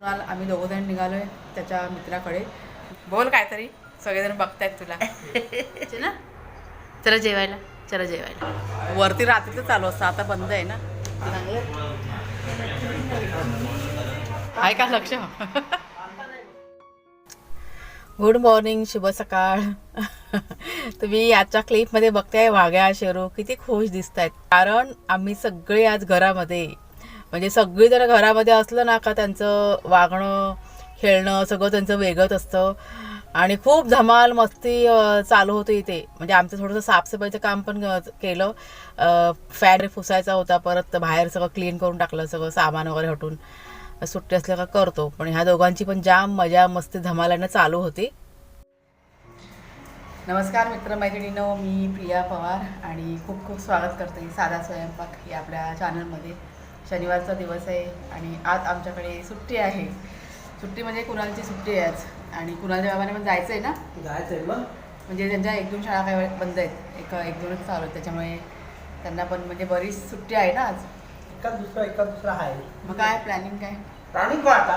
कुणाल आम्ही दोघंजण निघालोय त्याच्या मित्राकडे. बोल काहीतरी सगळेजण बघतायत तुला. ना चला जेवायला चला जेवायला. वरती रात्रीचं चालू असतं आता बंद आहे ना? आहे का लक्ष. गुड मॉर्निंग शुभ सकाळ. तुम्ही आजच्या क्लिपमध्ये बघताय वाघ्या शेरू किती खुश दिसत आहेत कारण आम्ही सगळे आज घरामध्ये म्हणजे सगळी जण घरामध्ये असलं ना का त्यांचं वागणं खेळणं सगळं त्यांचं वेगळंच असतं. आणि खूप धमाल मस्ती चालू होती इथे. म्हणजे आमचं थोडंसं साफसफाईचं काम पण केलं. फॅन फुसायचा होता परत बाहेर सगळं क्लीन करून टाकलं सगळं सामान वगैरे हटून. सुट्टी असल्या का करतो. पण ह्या दोघांची पण जाम मजा मस्ती धमालानं चालू होती. नमस्कार मित्रमैत्रिणीनो मी प्रिया पवार आणि खूप खूप स्वागत करते साधा स्वयंपाक या आपल्या चॅनलमध्ये शनिवारचा दिवस आहे आणि आज आमच्याकडे सुट्टी आहे. सुट्टी म्हणजे कुणालची सुट्टी आहे आज? आणि कुणालच्या बाबाने पण जायचं आहे ना? जायचंय मग. म्हणजे त्यांच्या एक दोन शाळा काही बंद आहेत. एक एक दोनच चालू आहेत. त्याच्यामुळे त्यांना पण म्हणजे बरीच सुट्टी आहे ना आज? एका दुसरा एका दुसरा आहे. मग काय प्लॅनिंग काय? प्लॅनिंग का आता.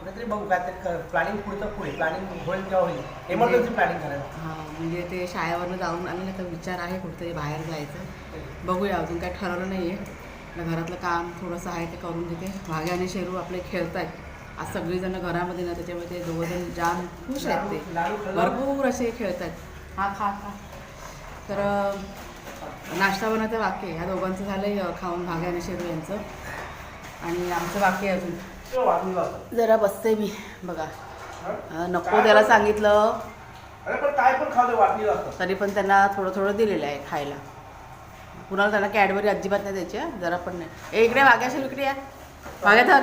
कुठेतरी बघू काय ते प्लॅनिंग पुढचं पुढे प्लॅनिंग होईल तेव्हा होईल. इमर्जन्सी प्लॅनिंग करायचं हा म्हणजे ते शाळेवरनं जाऊन ना तर विचार आहे कुठेतरी बाहेर जायचं. बघूया अजून काय ठरवलं नाही आहे आपलं घरातलं काम थोडंसं आहे ते करून घेते भाग्या आणि शेरू आपले खेळत आहेत आज सगळीजण घरामध्ये ना त्याच्यामुळे ते दोघंजण जाम खुश आहेत ते? भरपूर असे खेळत आहेत हा खा खा. तर नाश्ता बाकी आहे. ह्या दोघांचं झालं आहे खाऊन भाग्या आणि शेरू यांचं. आणि आमचं आहे अजून. जरा बसते मी बघा. नको त्याला सांगितलं. तरी पण त्यांना थोडं थोडं दिलेलं आहे खायला. कुणाला त्यांना कॅडबरी अजिबात नाही द्यायची जरा पण नाही. ए इकडे वाघ्या शेरू इकडे या. वाघ्या धर.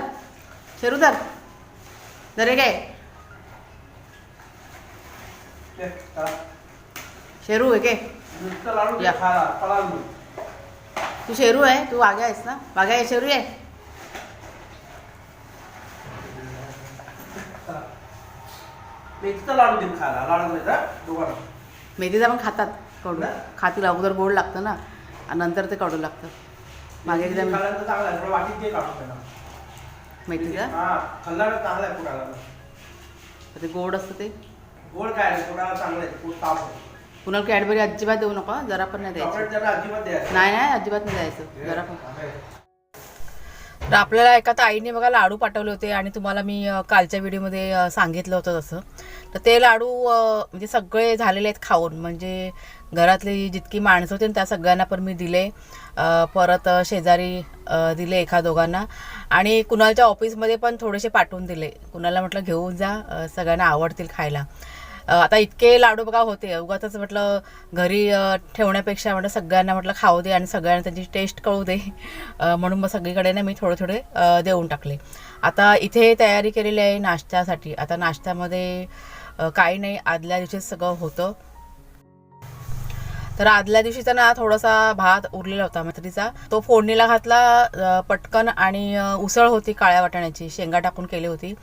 शेरू धर. जरे काय. शेरू आहे के नुसतं लाडू या. खायला पळाल मी तू शेरू आहे तू वाघ्या आहेस ना? वाघ्या आहे शेरू आहे. मेथीचा लाडू देईन खायला लाडू मेथीचा पण खातात कडू ना? खातील अगोदर गोड लागतं ना. आणि नंतर ते कडू लागतं. मागे एकदा मी- खाल्ल्यानंतर चांगलं आहे थोडं वाटीत दे काढून त्यांना. मेथीचं हा खाल्ल्यानं चांगलं आहे पोटाला ते गोड असतं ते? गोड काय आहे? पोटाला चांगलं आहे पोट ताप आहे. कुणाला कॅडबरी अजिबात देऊ नको जरा पण नाही द्यायची. चॉकलेट त्यांना अजिबात द्यायचं. नाही नाही अजिबात नाही द्यायचं. जरा पण. असं आहे. तर आपल्याला एका ताईने बघा लाडू पाठवले होते आणि तुम्हाला मी कालच्या व्हिडिओमध्ये सांगितलं होतं तसं. तर ते लाडू म्हणजे सगळे झालेले आहेत खाऊन. म्हणजे घरातली जितकी माणसं होती ना, त्या सगळ्यांना पण मी दिले. परत शेजारी दिले एका दोघांना. आणि कुणालच्या ऑफिसमध्ये पण थोडेसे पाठवून दिले. कुणाला म्हटलं घेऊन जा सगळ्यांना आवडतील खायला. आता इतके लाडू बघा होते उगाच म्हटलं घरी ठेवण्यापेक्षा म्हटलं सगळ्यांना म्हटलं खाऊ दे आणि सगळ्यांना त्यांची टेस्ट कळू दे. म्हणून मग सगळीकडे ना मी थोडे थोडे देऊन टाकले. आता इथे तयारी केलेली आहे नाश्त्यासाठी. आता नाश्त्यामध्ये काही नाही आदल्या दिवशीच सगळं होतं. तर आदल्या दिवशीचा ना थोडासा भात उरलेला होता मैत्रीचा. तो फोडणीला घातला पटकन आणि उसळ होती काळ्या वाटाण्याची शेंगा टाकून केली होती.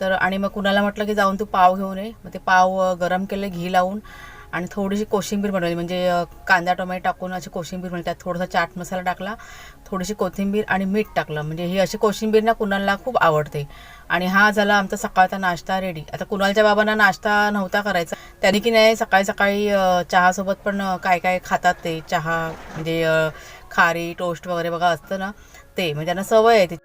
तर आणि मग कुणाला म्हटलं की जाऊन तू पाव घेऊन ये. मग ते पाव गरम केले घी लावून आणि थोडीशी कोशिंबीर बनवली. म्हणजे कांदा टोमॅटो टाकून अशी कोशिंबीर बनवली. त्यात थोडासा चाट मसाला टाकला थोडीशी कोथिंबीर आणि मीठ टाकलं. म्हणजे ही अशी कोशिंबीर ना कुणाला खूप आवडते. आणि हा झाला आमचा सकाळचा नाश्ता रेडी आता कुणालच्या बाबांना नाश्ता नव्हता करायचा. त्यांनी की नाही सकाळी सकाळी चहासोबत पण काय काय खातात ते. चहा म्हणजे खारी टोस्ट वगैरे बघा असतं ना ते. म्हणजे त्यांना सवय आहे ती.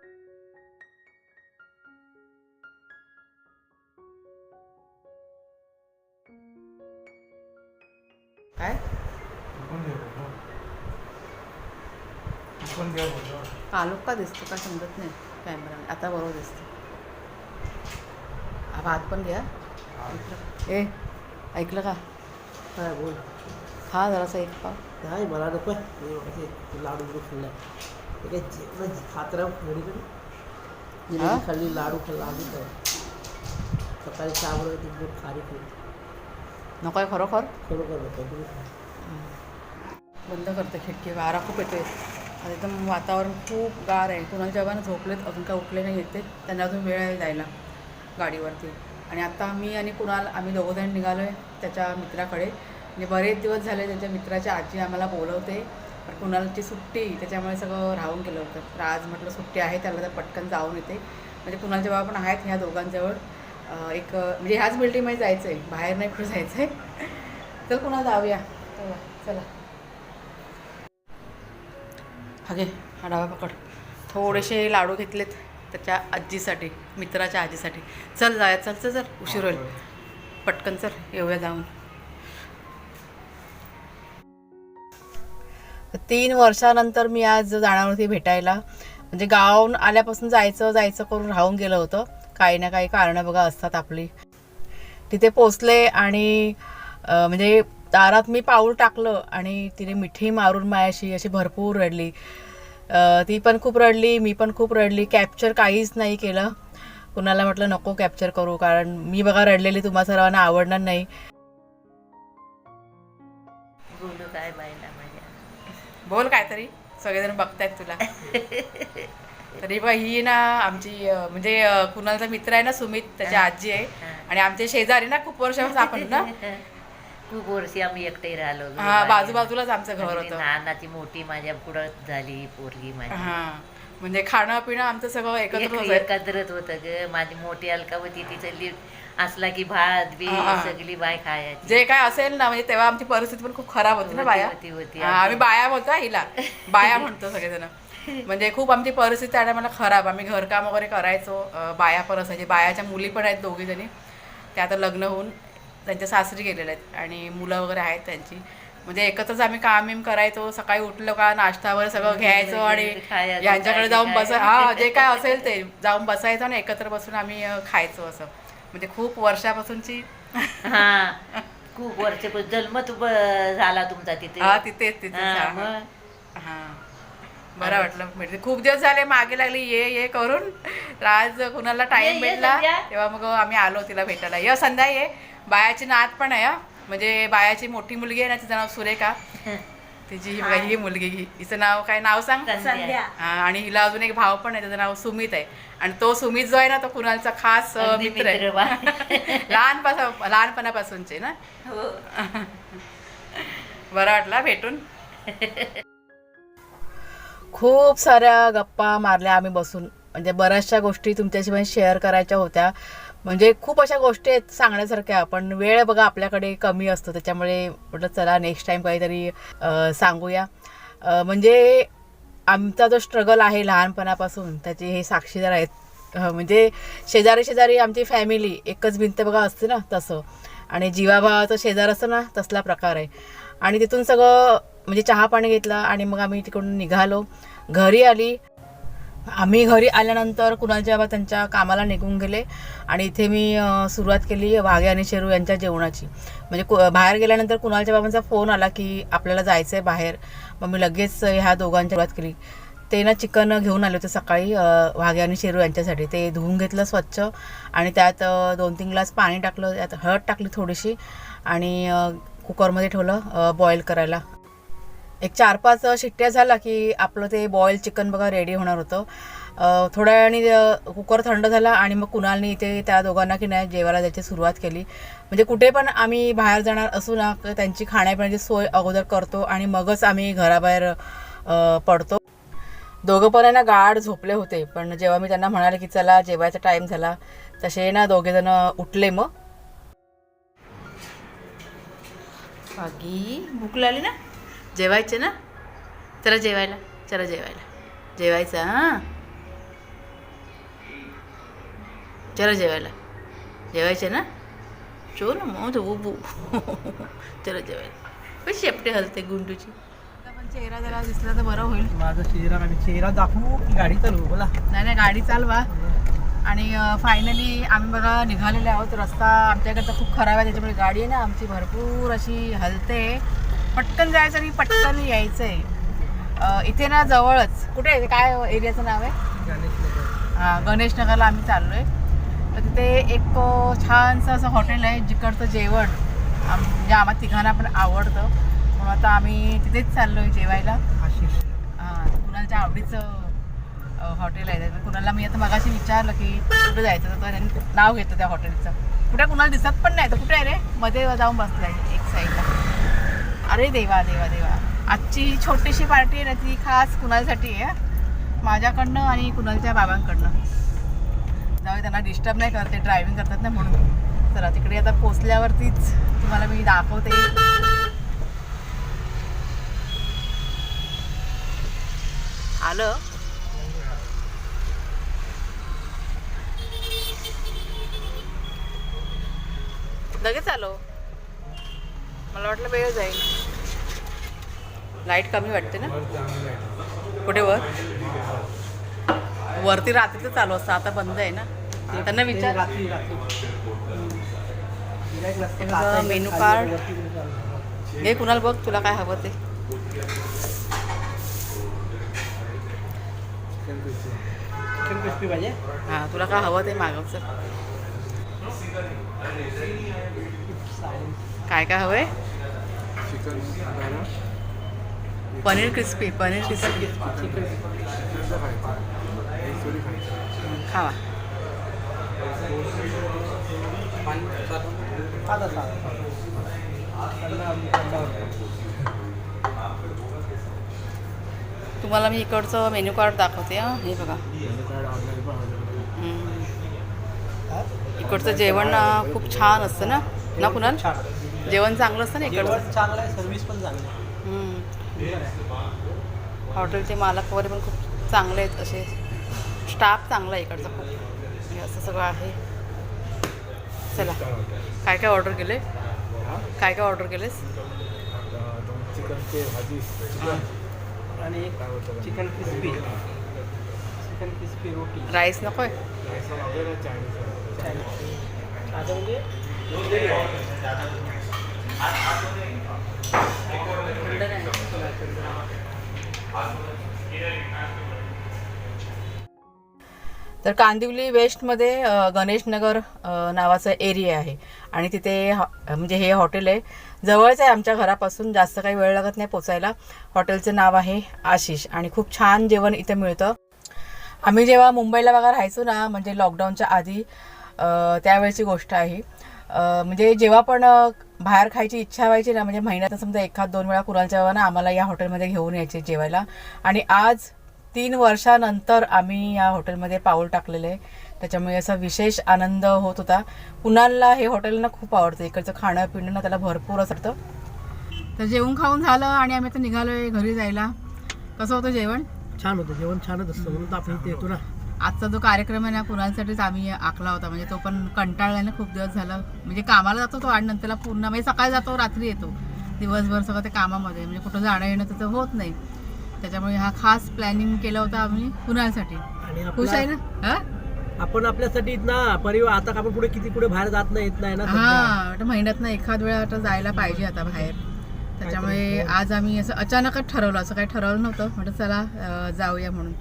काय? कालोख का दिसतो का समजत नाही कॅमेरा आता बरोबर दिसतो. भात पण घ्या ए ऐकलं का? काय बोल? हा जरासा एक पाव. नाही मला नको लाडू बिडू खाल्लाय हे काय जेवण खात राहू घरी खाल्ली लाडू खाल्ला आधी काय सकाळी चहा बरोबर खारी खाल्ली. नको आहे खरोखर? खरोखर. बंद करते खिडकी वारा खूप येतोय. आता एकदम वातावरण खूप गार आहे. कुणाला जेव्हा झोपलेत अजून काय उठले नाही येते. त्यांना अजून वेळ आहे जायला गाडीवरती. आणि आता मी आणि कुणाल आम्ही दोघंजण निघालो आहे त्याच्या मित्राकडे. म्हणजे बरेच दिवस झाले त्याच्या मित्राच्या आजी आम्हाला बोलवते. पण कुणालची सुट्टी त्याच्यामुळे सगळं राहून गेलं होतं. तर आज म्हटलं सुट्टी आहे त्याला तर पटकन जाऊन येते. म्हणजे कुणालचे बाबा पण आहेत ह्या दोघांजवळ एक म्हणजे ह्याच बिल्डिंगमध्ये जायचं आहे बाहेर नाही कुठे जायचं आहे तर कुणा जाऊया. चला चला. अगे हा डावा पकड. थोडेसे लाडू घेतलेत त्याच्या आजीसाठी मित्राच्या आजीसाठी. चल जाया चल चल चल. उशीर होईल. पटकन चल. येऊया जाऊन. तीन वर्षानंतर मी आज जाणार होती भेटायला. म्हणजे गावाहून आल्यापासून जायचं जायचं करून राहून गेलं होतं. काही ना काही कारणं बघा असतात आपली. तिथे पोचले आणि म्हणजे दारात मी पाऊल टाकलं आणि तिने मिठी मारून मायाशी अशी भरपूर रडली. ती पण खूप रडली मी पण खूप रडली. कॅप्चर काहीच नाही केलं. कुणाला म्हटलं नको कॅप्चर करू कारण मी बघा रडलेली तुम्हा सर्वांना आवडणार नाही. बोलू काय बोल काहीतरी. सगळेजण बघतायत तुला. तरी बघ ही ना आमची अं, म्हणजे अं, कुणालचा मित्र आहे ना सुमित त्याची आजी आहे. आणि आमचे शेजारी ना खूप वर्षापासून आपण ना खूप वर्षी आम्ही एकटे राहिलो. हा बाई. बाजूबाजूलाच आमचं घर सगळी होतं. लहानाची मोठी माझ्या पुढं झाली पोरगी माझी. हा. म्हणजे खाणं पिणं आमचं सगळं एकत्र एक- होतं एकत्रच होतं ग. माझी मोठी अलका होती तिचं ली असला की भात बी हा. सगळी बाय खायची. जे काय असेल ना म्हणजे तेव्हा आमची परिस्थिती पण खूप खराब होती ना होती, बाया. होती, होती. हा, आम्ही बाया बोलतो हा हिला. बाया म्हणतो सगळेजण. म्हणजे खूप आमची परिस्थिती त्या मला खराब. आम्ही घरकाम वगैरे करायचो बाया पण असायची बायाच्या मुली पण आहेत दोघी जणी. त्या आता लग्न होऊन त्यांच्या सासरी गेलेल्या आहेत आणि मुलं वगैरे आहेत त्यांची. म्हणजे एकत्रच आम्ही काम बिम करायचो. सकाळी उठलो का नाश्ता वगैरे सगळं घ्यायचो आणि यांच्याकडे जाऊन. बसा हा जे काय असेल ते जाऊन बसायचं आणि एकत्र बसून आम्ही खायचो असं. म्हणजे खूप वर्षापासूनची हा. खूप वर्ष जन्म तू झाला तुमचा तिथे. हा तिथेच तिथे. हा. बरं वाटलं. म्हणजे खूप दिवस झाले मागे लागली ये ये करून. तर आज कुणाला टाइम ये भेटला. तेव्हा मग आम्ही आलो तिला भेटायला. ये संध्या ये. बायाची नात पण आहे. म्हणजे बायाची मोठी मुलगी आहे ना तिचं नाव सुरेखा. तिची ही बघा ही मुलगी ही. हिचं नाव काय नाव सांग? संध्या. हा, आणि हिला अजून एक भाव पण आहे त्याचं नाव सुमित आहे. आणि तो सुमित जो आहे ना तो कुणालचा खास मित्र आहे. लहानपासून लहानपणापासूनचे ना? हो. बरं वाटला भेटून. खूप साऱ्या गप्पा मारल्या आम्ही बसून. म्हणजे बऱ्याचशा गोष्टी तुमच्याशी पण शेअर करायच्या होत्या. म्हणजे खूप अशा गोष्टी आहेत सांगण्यासारख्या पण वेळ बघा आपल्याकडे कमी असतो. त्याच्यामुळे म्हटलं चला नेक्स्ट टाईम काहीतरी सांगूया. म्हणजे आमचा जो स्ट्रगल आहे लहानपणापासून त्याचे हे साक्षीदार आहेत. म्हणजे शेजारी शेजारी आमची फॅमिली एकच भिंत बघा असते ना तसं. आणि जीवाभावाचं शेजार असतं ना तसला प्रकार आहे. आणि तिथून सगळं म्हणजे चहा पाणी घेतला आणि मग आम्ही तिकडून निघालो. घरी आली. आम्ही घरी आल्यानंतर कुणाच्या बाबा त्यांच्या कामाला निघून गेले आणि इथे मी सुरुवात केली वाघे आणि शेरू यांच्या जेवणाची. म्हणजे कु- बाहेर गेल्यानंतर कुणालच्या बाबांचा फोन आला की आपल्याला जायचं आहे बाहेर. मग मी लगेच ह्या दोघांची सुरुवात केली. ते ना चिकन घेऊन आले होते सकाळी वाघे आणि शेरू यांच्यासाठी. ते धुवून घेतलं स्वच्छ आणि त्यात दोन तीन ग्लास पाणी टाकलं. त्यात हळद टाकली थोडीशी आणि कुकरमध्ये ठेवलं बॉईल करायला. एक चार पाच शिट्ट्या झाला की आपलं ते बॉईल चिकन बघा रेडी होणार होतं. थोड्या वेळाने कुकर थंड झाला आणि मग कुणालनी इथे त्या दोघांना की नाही जेवायला द्यायची सुरुवात केली. म्हणजे कुठे पण आम्ही बाहेर जाणार असू ना तर त्यांची खाण्यापिण्याची सोय अगोदर करतो आणि मगच आम्ही घराबाहेर पडतो. दोघं पण आहे ना गाढ झोपले होते पण जेव्हा मी त्यांना म्हणाले की चला जेवायचा टाईम झाला तसे ना दोघे जण उठले मग. भूक लागली ना? जेवायचे ना? चला जेवायला चला जेवायला. जेवायचं हां? चला जेवायला. जेवायचे ना? चो ना मग उबू चला जेवायला. पण शेपटे हलते गुंडूची? पण चेहरा जरा दिसला तर बरं होईल. माझा चेहरा आणि चेहरा दाखवू की गाडी चालवू? बोला. नाही नाही गाडी चालवा. आणि फायनली आम्ही बघा निघालेले आहोत. रस्ता आमच्याकडचा खूप खराब आहे त्याच्यामुळे गाडी आहे ना आमची भरपूर अशी हलते. पटकन जायचं आणि पटकन यायचं आहे इथे ना जवळच. कुठे आहे? काय एरियाचं नाव आहे? गणेश नगर. हा, गणेश नगरला आम्ही चाललोय. तर तिथे एक छानसं असं हॉटेल आहे जिकडचं जेवण आम- म्हणजे आम्हाला तिघांना पण आवडतं. म्हणून आता आम्ही तिथेच चाललोय जेवायला. आशिष. हा, कुणालच्या आवडीचं हॉटेल आहे. कुणाला मी आता मगाशी विचारलं की कुठे जायचं तर त्यांनी नाव घेतलं त्या हॉटेलचं. कुठे कुणाला दिसत पण नाही. तर कुठे आहे रे? मध्ये जाऊन बसलाय एक साईडला अरे देवा देवा देवा. आजची छोटीशी पार्टी आहे ना ती खास कुणालसाठी आहे? माझ्याकडनं आणि कुणालच्या बाबांकडनं. जाऊ त्यांना डिस्टर्ब नाही करते ड्रायव्हिंग करतात ना म्हणून. चला तिकडे आता पोचल्यावरतीच तुम्हाला मी दाखवते. आलं? लगेच आलो. मला वाटलं वेळ जाईल. लाइट कमी वाटते ना? कुठे वर? वरती रात्रीचं चालू असतं. आता बंद आहे ना? त्यांना विचार. Menu card. हे कुणाला बघ? तुला काय हवं ते. हां तुला काय हवं ते मागवचं काय काय हवंय? पनीर क्रिस्पी पनीर क्रिस्पी खावा. तुम्हाला मी इकडचं मेन्यू कार्ड दाखवते हां. हे बघा? इकडचं जेवण खूप छान असतं ना? ना कुणाल? जेवण चांगलं असतं ना इकडचं? जेवण चांगलं आहे सर्व्हिस पण चांगली. हॉटेलचे मालक वगैरे पण खूप चांगले आहेत असे स्टाफ चांगला आहे इकडचा खूप. असं सगळं आहे. चला काय काय ऑर्डर केले? काय काय ऑर्डर केलेस? चिकनचे भाजी. आणि चिकन क्रिस्पी चिकन क्रिस्पी रोटी. राईस नको आहे. चायनीज आता म्हणजे? तर कांदिवली वेस्टमध्ये गणेशनगर नावाचं एरिया आहे. आणि तिथे हॉ- म्हणजे हे हॉटेल आहे. जवळच आहे आमच्या घरापासून जास्त काही वेळ लागत नाही पोचायला. हॉटेलचं नाव आहे आशिष. आणि खूप छान जेवण इथे मिळतं. आम्ही जेव्हा मुंबईला बघा राहायचो ना म्हणजे लॉकडाऊनच्या आधी त्यावेळची गोष्ट आहे. म्हणजे जेव्हा पण बाहेर खायची इच्छा व्हायची ना म्हणजे महिन्यात समजा एखाद दोन वेळा कुरालच्या वेळा ना आम्हाला या हॉटेलमध्ये घेऊन यायचे जेवायला. आणि आज तीन वर्षानंतर आम्ही या हॉटेलमध्ये पाऊल टाकलेलं आहे. त्याच्यामुळे असा विशेष आनंद होत होता. कुणालला हे हॉटेल ना खूप आवडतं. इकडचं खाणं पिणं ना त्याला भरपूर असतं तर जेवण खाऊन झालं आणि आम्ही आता निघालोय घरी जायला. कसं होतं जेवण? छान होतं. जेवण छानच असतं. म्हणून तर आपण इथे येतो ना. आजचा जो कार्यक्रम आहे ना कुणालसाठीच आम्ही आखला होता. म्हणजे तो पण कंटाळला ना खूप दिवस झाला. म्हणजे कामाला जातो तो आणि नंतरला पूर्ण म्हणजे सकाळी जातो रात्री येतो. दिवसभर सगळं ते कामामध्ये. म्हणजे कुठं जाणं येणं त्याचं होत नाही. त्याच्यामुळे हा खास प्लॅनिंग केला होता आम्ही कुणालसाठी आणि खुश आहे ना? हा? आपण आपल्यासाठी ना परिवार आता आपण पुढे किती पुढे बाहेर जात नाही येत नाही ना. हा महिन्यात एखाद वेळा आता जायला पाहिजे आता बाहेर. त्याच्यामुळे आज आम्ही असं अचानकच ठरवलं. असं काही ठरवलं नव्हतं. म्हटलं चला जाऊया म्हणून.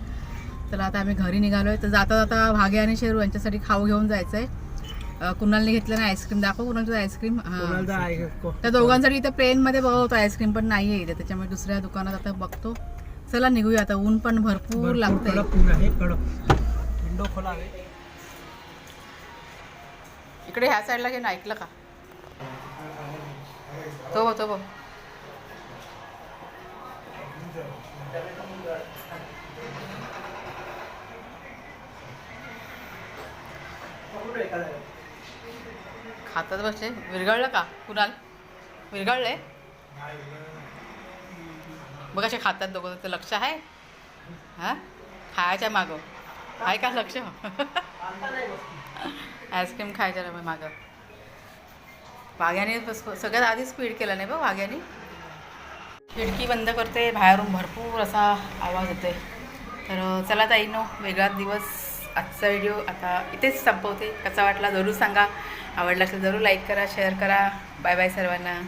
चला आता आम्ही घरी निघालोय. तर जाता जाता भाग्य आणि शेरू यांच्यासाठी खाऊ घेऊन जायचंय. अं, कुणालने घेतलं ना आईस्क्रीम दाखव कुणालचं आईस्क्रीम आहे त्या दोघांसाठी इथे प्लेनमध्ये बघतो आईस्क्रीम पण नाही आहे त्याच्यामुळे दुसऱ्या दुकानात आता बघतो. चला निघूया आता. ऊन पण भरपूर आहे आहे इकडे ह्या साईडला घे ना ऐकलं का? तो बघ तो बघ. खातात बसले. विरघळलं का? कुणाल? विरघळले बघ असे खातात दोघं तर लक्ष आहे? हां? खायच्या मागं. आहे का लक्ष? आईस्क्रीम खायच्या ना मागं. वाघ्याने बस सगळ्यात आधी स्पीड केला नाही बघ वाघ्याने? खिडकी बंद करते. बाहेरून भरपूर असा आवाज येतोय. तर चला ताईनो वेगळा दिवस. आजचा व्हिडिओ आता इथेच संपवते. कसा वाटला जरूर सांगा. आवडला असेल जरूर लाईक करा शेअर करा. बाय बाय सर्वांना.